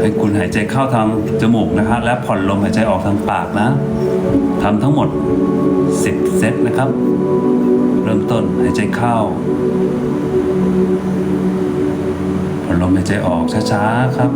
ให้คุณหายใจเข้าทางจมูกนะครับและผ่อนลมหายใจออกทางปากนะทำทั้งหมด 10 เซตนะครับ เริ่มต้นหายใจเข้า ผ่อนลมหายใจออกช้าๆครับ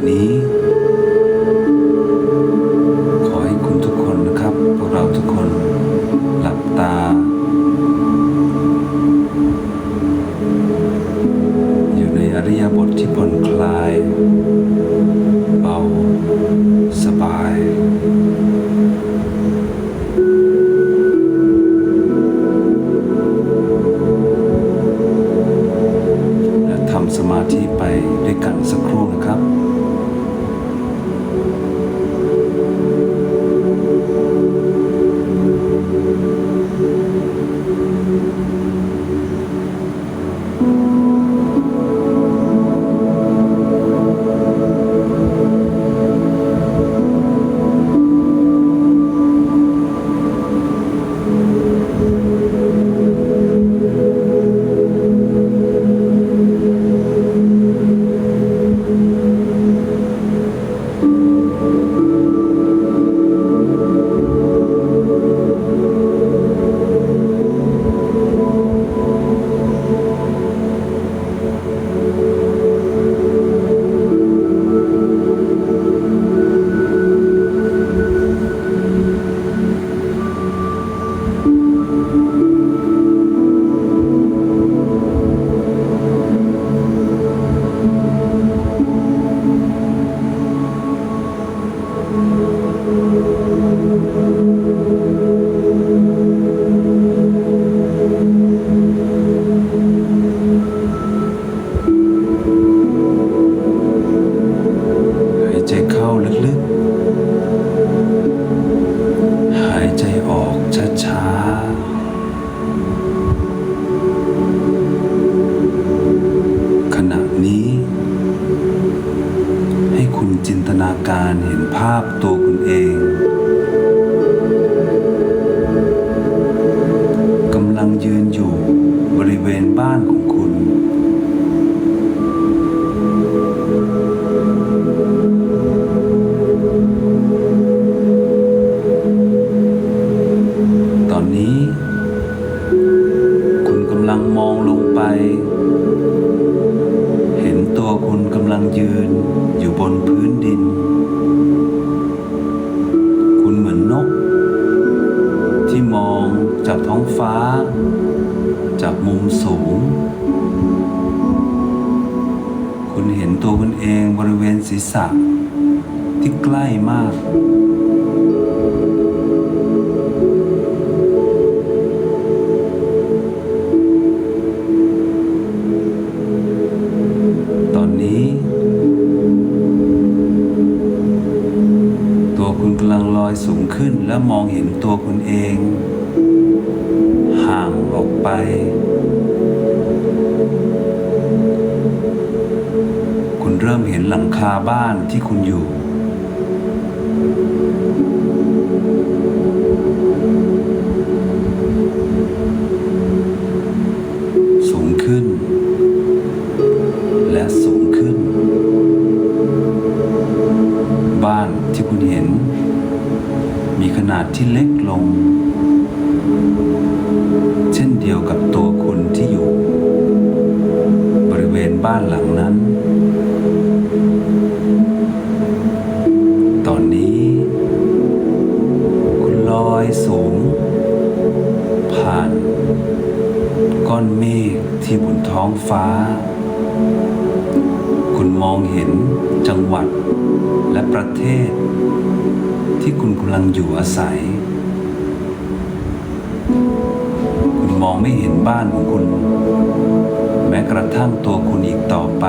nih และมองเห็นตัวคุณเอง ห่างออกไป คุณเริ่มเห็นหลังคาบ้านที่คุณอยู่ บ้านหลังนั้น ตอนนี้ คุณลอยสูง ผ่าน ก้อนเมฆที่บนท้องฟ้า คุณมองเห็นจังหวัดและประเทศ ที่คุณกำลังอยู่อาศัย คุณมองไม่เห็นบ้านของคุณ แม้กระทั่งตัวคุณอีกต่อไป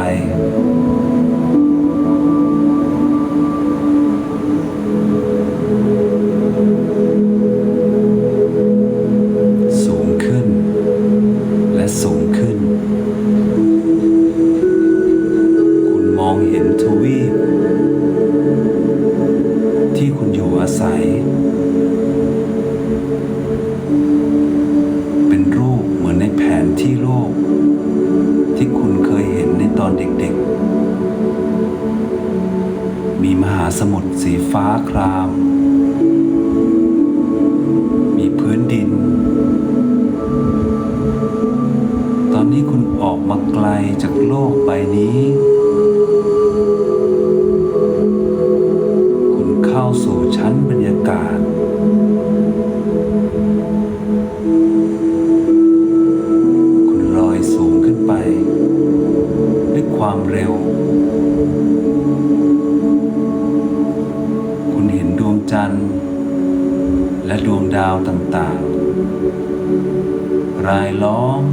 สูงขึ้น และสูงขึ้น คุณมองเห็นทวี ความเร็ว คุณเห็นดวงจันทร์ และดวงดาวต่างๆ รายล้อม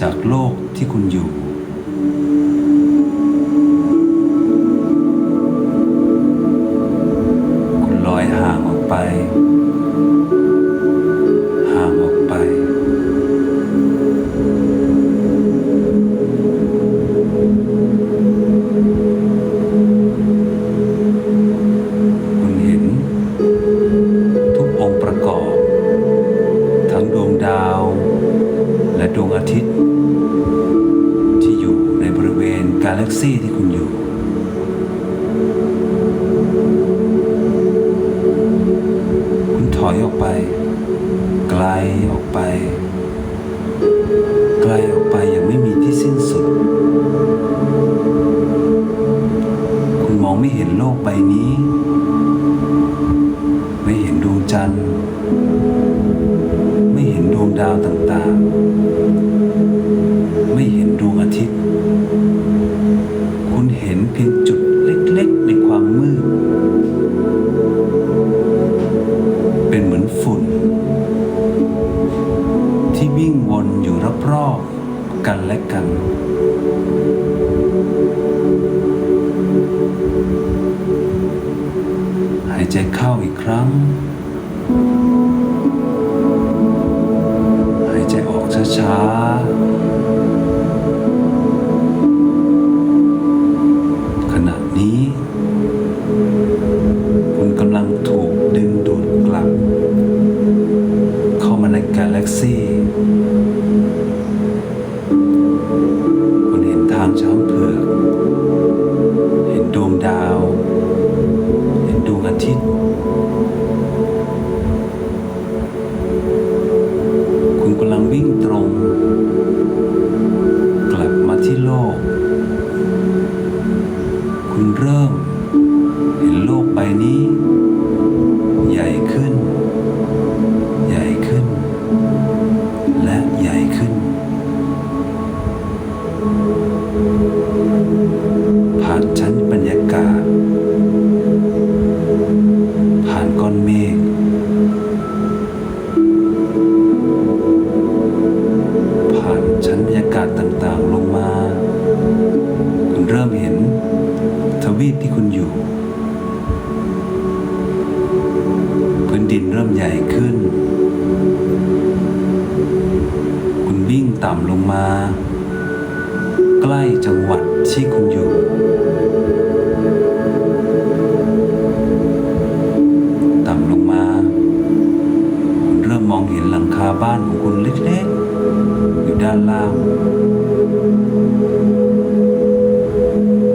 จากโลกที่คุณอยู่ อาทิตย์ ที่อยู่ในบริเวณกาแล็กซีที่คุณอยู่ ที่วิ่งวนอยู่รอบๆกันและกัน หายใจเข้าอีกครั้ง หายใจออกช้าๆ ขณะนี้ คุณกำลังถูกดึงดูดกลับ เข้ามาในกาแล็กซี่ ช้างเผือก เห็นดวงดาวำลงมา ใกล้จังหวัดที่คุณอยู่ ต่ำลงมา เริ่มมองเห็นหลังคาบ้านของคุณเล็กๆ อยู่ด้านล่าง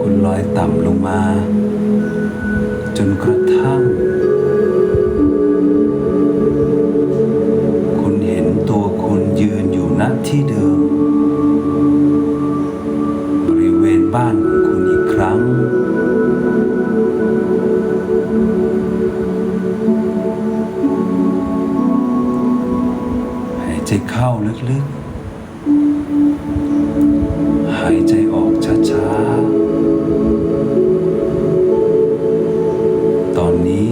คุณลอยต่ำลงมา จนกระทั่ง ใจเข้าลึกๆ หายใจออกช้าๆ ตอนนี้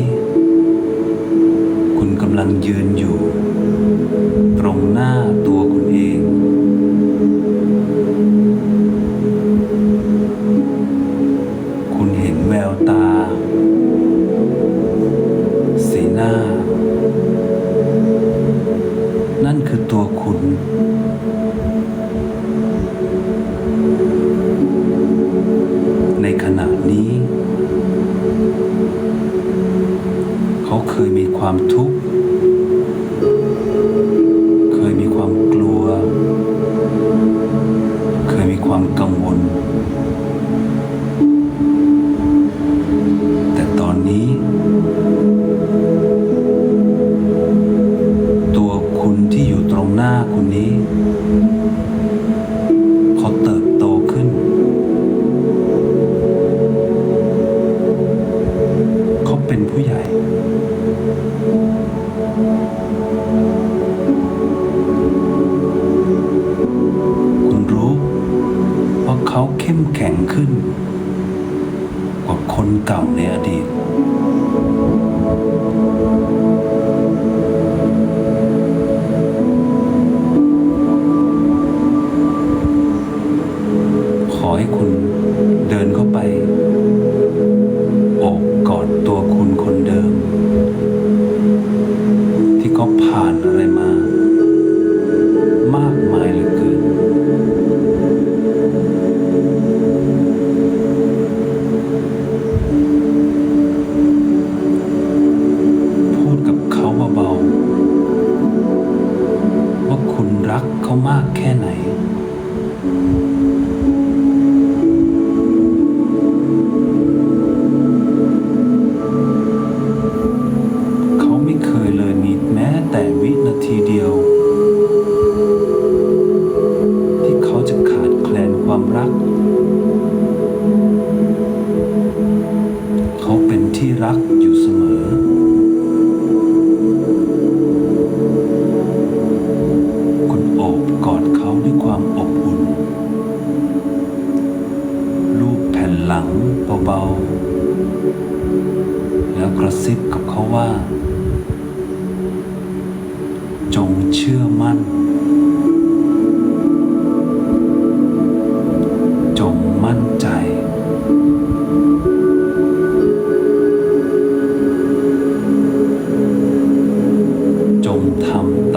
คุณกำลังยืนอยู่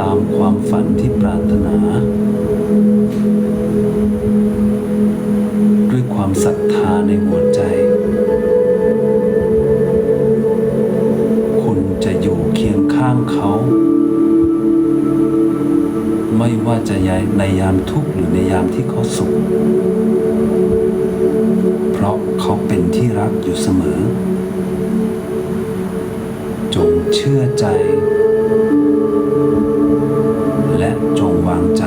ามความฝันที่ปรารถนา ด้วยความศรัทธาในหัวใจ คุณจะอยู่เคียงข้างเขา ไม่ว่าจะย้ายในยามทุกข์หรือในยามที่เขาสุข เพราะเขาเป็นที่รักอยู่เสมอ จงเชื่อใจ วางใจ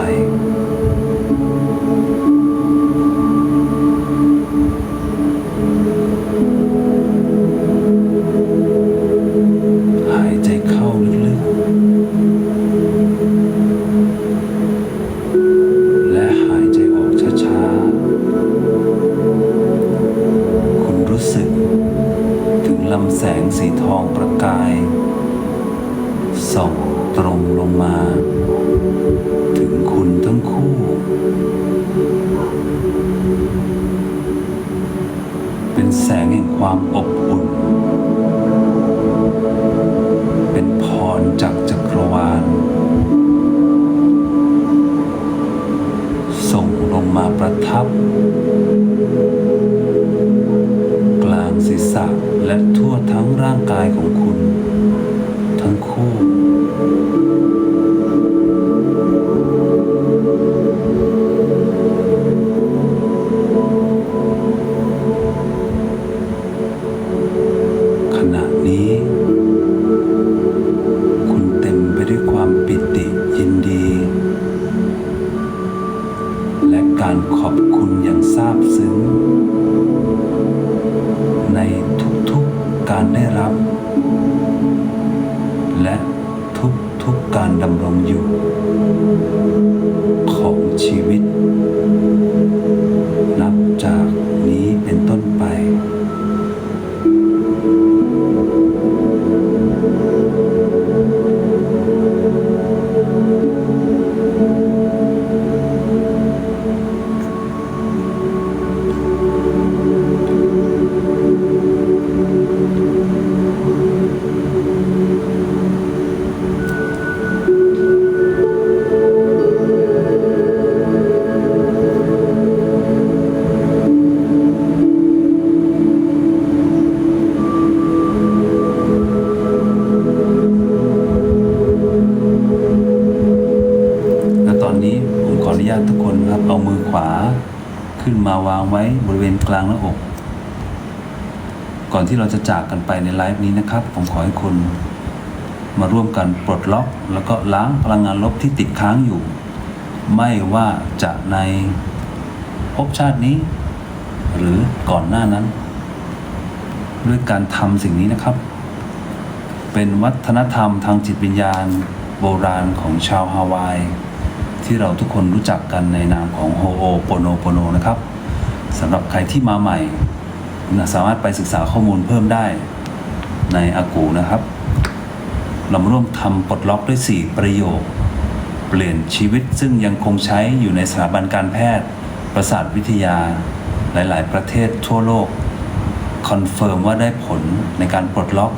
ความอบ กลางหน้าอก ก่อนที่เราจะจากกันไปในไลฟ์นี้นะครับ ผมขอให้คุณมาร่วมกันปลดล็อก แล้วก็ล้างพลังงานลบที่ติดค้างอยู่ ไม่ว่าจะในภพชาตินี้ หรือก่อนหน้านั้น ด้วยการทำสิ่งนี้นะครับ เป็นวัฒนธรรมทางจิตวิญญาณ โบราณของชาวฮาวาย ที่เราทุกคนรู้จักกันในนามของโฮโอโปโนโปโนนะครับ สำหรับใครที่มาใหม่ สามารถไปศึกษาข้อมูลเพิ่มได้ในอากูนะครับ เรามาร่วมทำปลดล็อกด้วย 4 ประโยค เปลี่ยนชีวิตซึ่งยังคงใช้อยู่ในสถาบันการแพทย์ ประสาทวิทยา หลาย ๆ ประเทศทั่วโลก คอนเฟิร์มว่าได้ผลในการปลดล็อก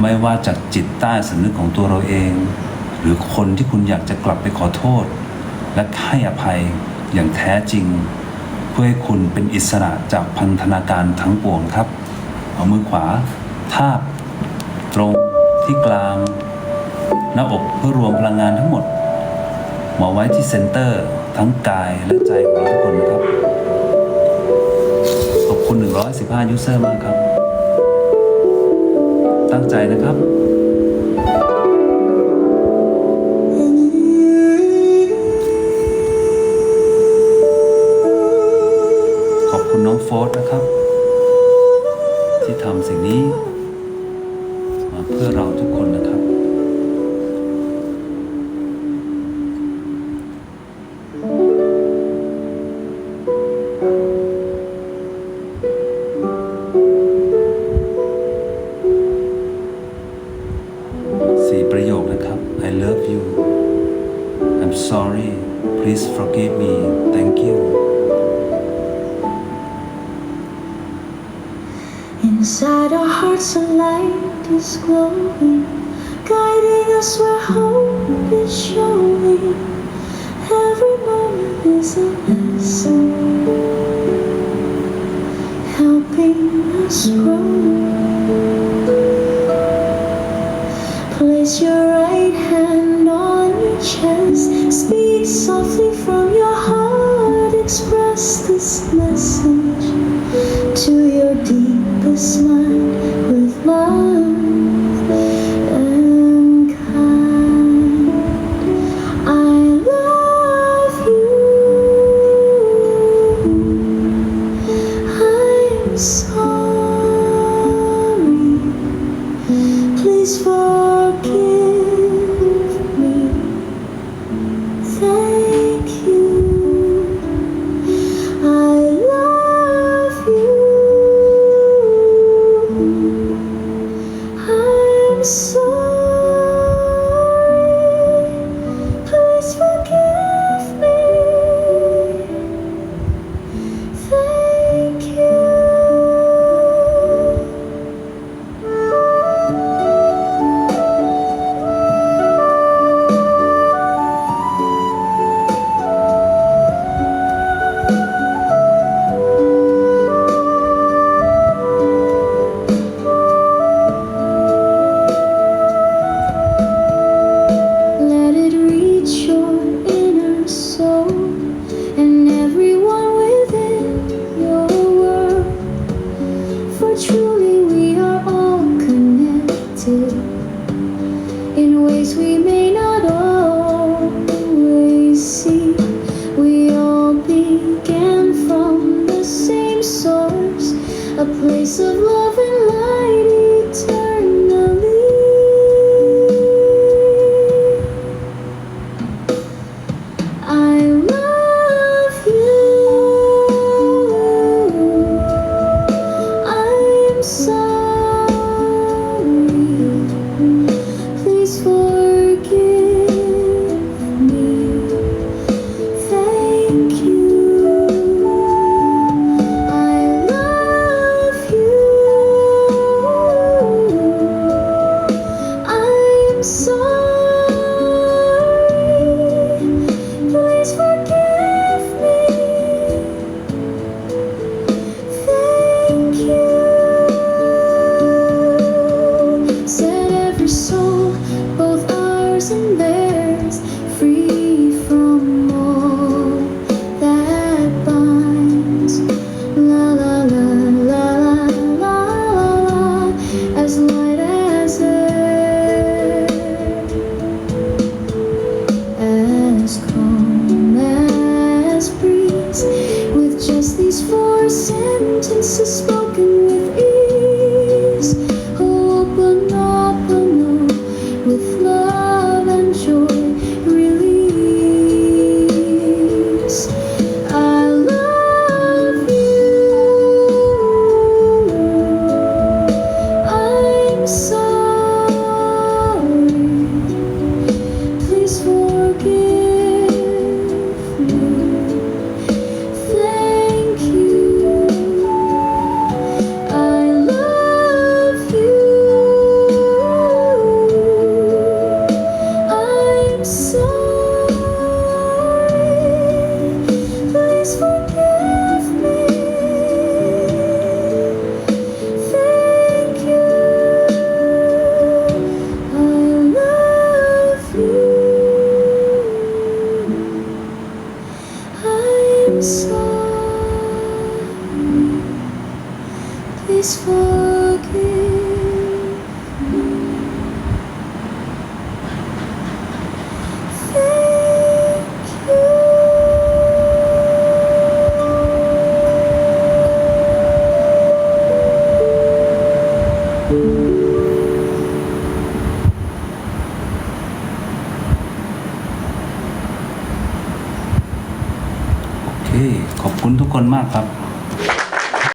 ไม่ว่าจากจิตใต้สำนึกของตัวเราเอง หรือคนที่คุณอยากจะกลับไปขอโทษ และให้อภัยอย่างแท้จริง พื่อให้คุณเป็นอิสระจากพันธนาการทั้งปวงครับ เอามือขวา ทาบ ตรงที่กลาง หน้าอกเพื่อรวมพลังงานทั้งหมด มาไว้ที่เซนเตอร์ทั้งกายและใจของเราทุกคนนะครับ ขอบคุณ 115 ยูเซอร์มากครับ ตั้งใจนะครับ ฟองโฟร์นะครับ ที่ทำสิ่งนี้ มาเพื่อเราทุกคนนะครับ softly from your heart, express this message isso.